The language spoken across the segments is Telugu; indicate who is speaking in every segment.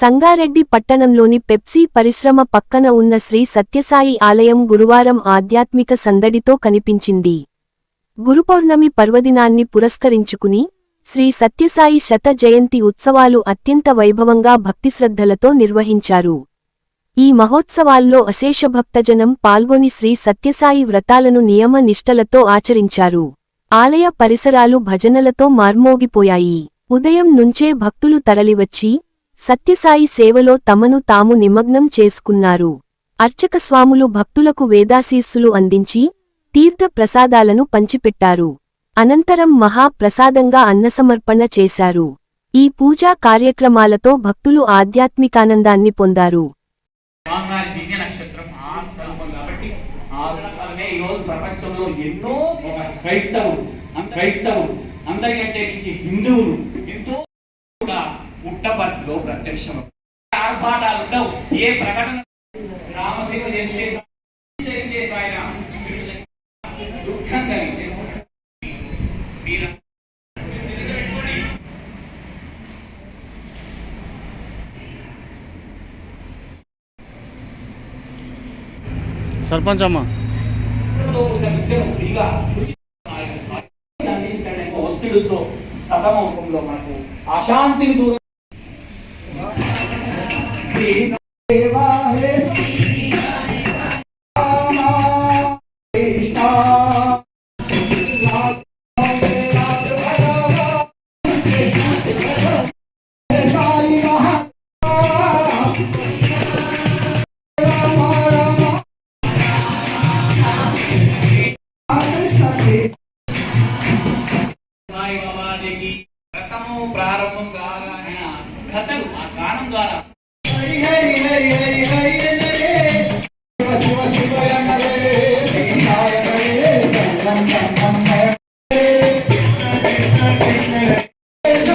Speaker 1: సంగారెడ్డి పట్టణంలోని పెప్సీ పరిశ్రమ పక్కన ఉన్న శ్రీ సత్యసాయి ఆలయం గురువారం ఆధ్యాత్మిక సందడితో కనిపించింది. గురుపౌర్ణమి పర్వదినాన్ని పురస్కరించుకుని శ్రీ సత్యసాయి శత జయంతి ఉత్సవాలు అత్యంత వైభవంగా భక్తిశ్రద్ధలతో నిర్వహించారు. ఈ మహోత్సవాల్లో అశేష భక్తజనం పాల్గొని శ్రీ సత్యసాయి వ్రతాలను నియమ నిష్టలతో ఆచరించారు. ఆలయ పరిసరాలు భజనలతో మార్మోగిపోయాయి. ఉదయం నుంచే భక్తులు తరలివచ్చి సత్యసాయి సేవలో తమను తాము నిమగ్నం చేసుకున్నారు. అర్చక స్వాములు భక్తులకు వేదాశీస్సులు అందించి తీర్థ ప్రసాదాలను పంచిపెట్టారు. అనంతరం మహాప్రసాదంగా అన్నసమర్పణ చేశారు. ఈ పూజా కార్యక్రమాలతో భక్తులు ఆధ్యాత్మికానందాన్ని పొందారు.
Speaker 2: ప్రపంచంలో ఎన్నో క్రైస్తవులు క్రైస్తవులు అందరికంటే మించి హిందువులు ఎంతో ప్రత్యక్షం ఆర్భాటాలు ఉండవు. ఏ ప్రకటన రామసేవ చేస్తే ఆయన దుఃఖం కలిగితే
Speaker 3: సర్పంచ్ అమ్మ.
Speaker 2: ఒత్తిడితో సతమౌకంలో మనకు అశాంతిని దూరం Amen.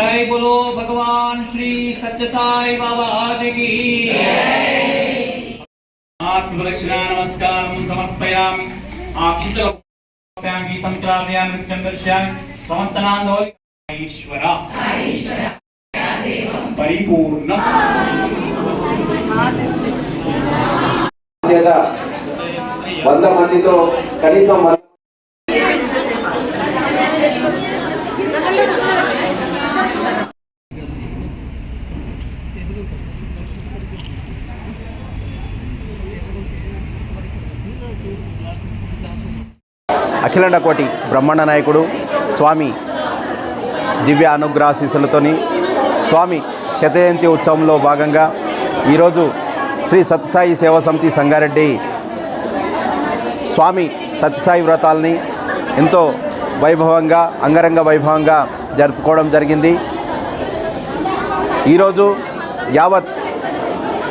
Speaker 2: जय बोलो भगवान श्री सत्य साई बाबा आदि की आत्मदक्षिणा नमस्कार समर्पयामि आक्षितलोप्यामि संप्रापयामि नृत्यं दर्शयामि समन्तनान्दो ईश्वर परिपूर्ण
Speaker 4: చేత వంద మందితో కనీసం వంద
Speaker 5: అఖిలండ కోటి బ్రహ్మాండ నాయకుడు స్వామి దివ్య అనుగ్రహాశీసులతోని స్వామి శతజయంతి ఉత్సవంలో భాగంగా ఈరోజు శ్రీ సత్యసాయి సేవా సమితి సంగారెడ్డి స్వామి సత్యసాయి వ్రతాలని ఎంతో వైభవంగా అంగరంగ వైభవంగా జరుపుకోవడం జరిగింది. ఈరోజు యావత్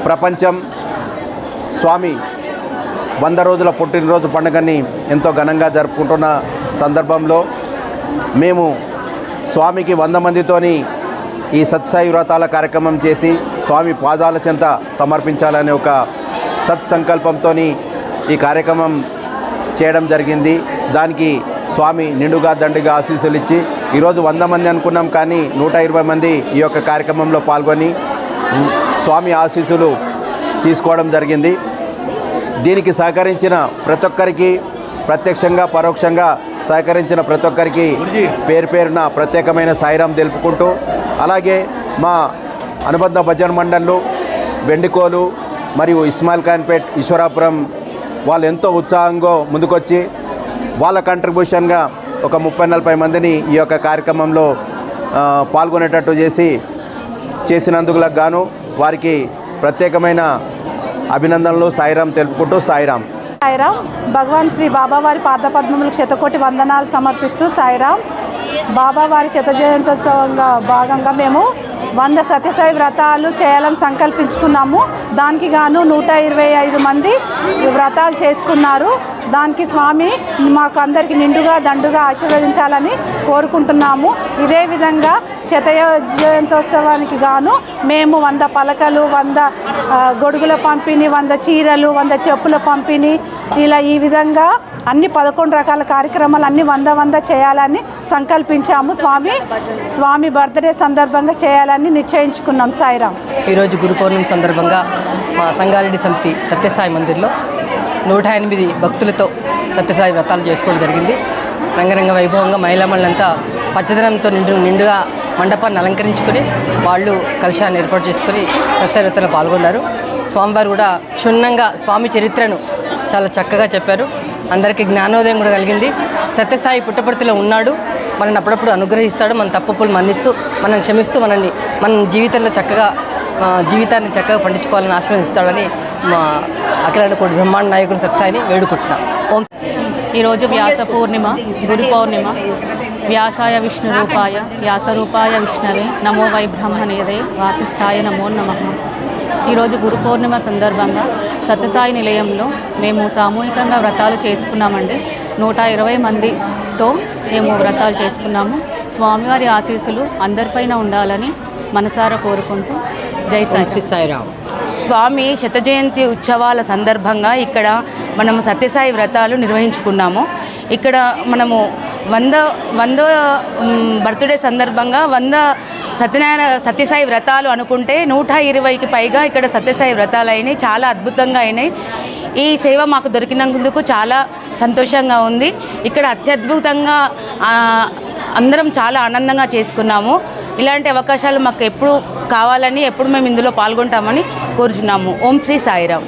Speaker 5: ప్రపంచం స్వామి వంద రోజుల పుట్టినరోజు పండుగని ఎంతో ఘనంగా జరుపుకుంటున్న సందర్భంలో మేము స్వామికి వంద మందితోని ఈ సత్సాయి వ్రతాల కార్యక్రమం చేసి స్వామి పాదాల చెంత సమర్పించాలనే ఒక సత్సంకల్పంతో ఈ కార్యక్రమం చేయడం జరిగింది. దానికి స్వామి నిండుగా దండుగా ఆశీస్సులు ఇచ్చి ఈరోజు వంద మంది అనుకున్నాం కానీ నూట ఇరవై మంది ఈ యొక్క కార్యక్రమంలో పాల్గొని స్వామి ఆశీస్సులు తీసుకోవడం జరిగింది. దీనికి సహకరించిన ప్రతి ఒక్కరికి ప్రత్యక్షంగా పరోక్షంగా సహకరించిన ప్రతి ఒక్కరికి పేరు పేరున ప్రత్యేకమైన సాయిరాం తెలుపుకుంటూ అలాగే మా అనుబంధ భజన మండళ్ళు వెండికోలు మరియు ఇస్మాయిల్ ఖాన్పేట్ ఈశ్వరాపురం వాళ్ళు ఎంతో ఉత్సాహంగా ముందుకొచ్చి వాళ్ళ కంట్రిబ్యూషన్గా ఒక ముప్పై నలభై మందిని ఈ యొక్క కార్యక్రమంలో పాల్గొనేటట్టు చేసి చేసినందుకు గాను వారికి ప్రత్యేకమైన అభినందనలు. సాయిరాం తెలుపుకుంటూ సాయిరాం
Speaker 3: సాయిరాం భగవాన్ శ్రీ బాబావారి పాదపద్మములకు శతకోటి వందనాలు సమర్పిస్తూ సాయిరాం బాబావారి శత జయంతోత్సవంగా భాగంగా మేము వంద సత్యసాయి వ్రతాలు చేయాలని సంకల్పించుకున్నాము. దానికి గాను నూట ఇరవై ఐదు మంది వ్రతాలు చేసుకున్నారు. దానికి స్వామి మాకు అందరికి నిండుగా దండుగా ఆశీర్వదించాలని కోరుకుంటున్నాము. ఇదే విధంగా శతయ జయంతోత్సవానికి గాను మేము వంద పలకలు వంద గొడుగుల పంపిణీ వంద చీరలు వంద చెప్పుల పంపిణీ ఇలా ఈ విధంగా అన్ని పదకొండు రకాల కార్యక్రమాలు అన్ని వంద వంద చేయాలని సంకల్పించాము. స్వామి స్వామి బర్త్డే సందర్భంగా చేయాలని నిశ్చయించుకున్నాం సాయిరాం.
Speaker 6: ఈరోజు గురు పౌర్ణమి సందర్భంగా మా సంగారెడ్డి సమితి సత్యసాయి మందిర్లో నూట ఎనిమిది భక్తులతో సత్యసాయి వ్రతాలు చేసుకోవడం జరిగింది. రంగరంగ వైభవంగా మహిళామణులంతా పచ్చదనంతో నిండు నిండుగా మండపాన్ని అలంకరించుకొని వాళ్ళు కలుషాన్ని ఏర్పాటు చేసుకొని సత్యసాయి వ్రతంలో పాల్గొన్నారు. స్వామివారు కూడా క్షుణ్ణంగా స్వామి చరిత్రను చాలా చక్కగా చెప్పారు. అందరికీ జ్ఞానోదయం కూడా కలిగింది. సత్యసాయి పుట్టపర్తిలో ఉన్నాడు. మనల్ని అప్పుడప్పుడు అనుగ్రహిస్తాడు. మన తప్పులు మన్నిస్తూ మనల్ని క్షమిస్తూ మనల్ని మన జీవితంలో చక్కగా జీవితాన్ని చక్కగా పండించుకోవాలని ఆశీర్వదిస్తాడని మా అఖిలాండ కోటి బ్రహ్మాండ నాయకుడు సత్సాయిని వేడుకుంటున్నాం. ఓం
Speaker 7: ఈరోజు వ్యాస పూర్ణిమ గురు పౌర్ణిమ. వ్యాసాయ విష్ణు రూపాయ వ్యాస రూపాయ విష్ణవే నమో వై బ్రహ్మనేదే వాసిష్ఠాయ నమో నమ. ఈరోజు గురు పౌర్ణిమ సందర్భంగా సత్యసాయి నిలయంలో మేము సామూహికంగా వ్రతాలు చేసుకున్నామండి. నూట ఇరవై మందితో మేము వ్రతాలు చేసుకున్నాము. స్వామివారి ఆశీస్సులు అందరిపైన ఉండాలని మనసారా కోరుకుంటూ జై సాయి
Speaker 6: శ్రీ సాయిరామ్.
Speaker 8: స్వామి శత జయంతి ఉత్సవాల సందర్భంగా ఇక్కడ మనము సత్యసాయి వ్రతాలు నిర్వహించుకున్నాము. ఇక్కడ మనము వంద వంద బర్త్డే సందర్భంగా వంద సత్యనారాయణ సత్యసాయి వ్రతాలు అనుకుంటే నూట ఇరవైకి పైగా ఇక్కడ సత్యసాయి వ్రతాలు అయినాయి. చాలా అద్భుతంగా అయినాయి. ఈ సేవ మాకు దొరికినందుకు చాలా సంతోషంగా ఉంది. ఇక్కడ అత్యద్భుతంగా అందరం చాలా ఆనందంగా చేసుకున్నాము. ఇలాంటి అవకాశాలు మాకు ఎప్పుడు కావాలని ఎప్పుడు మేము ఇందులో పాల్గొంటామని కోరుచున్నాము. ఓం శ్రీ సాయిరామ్.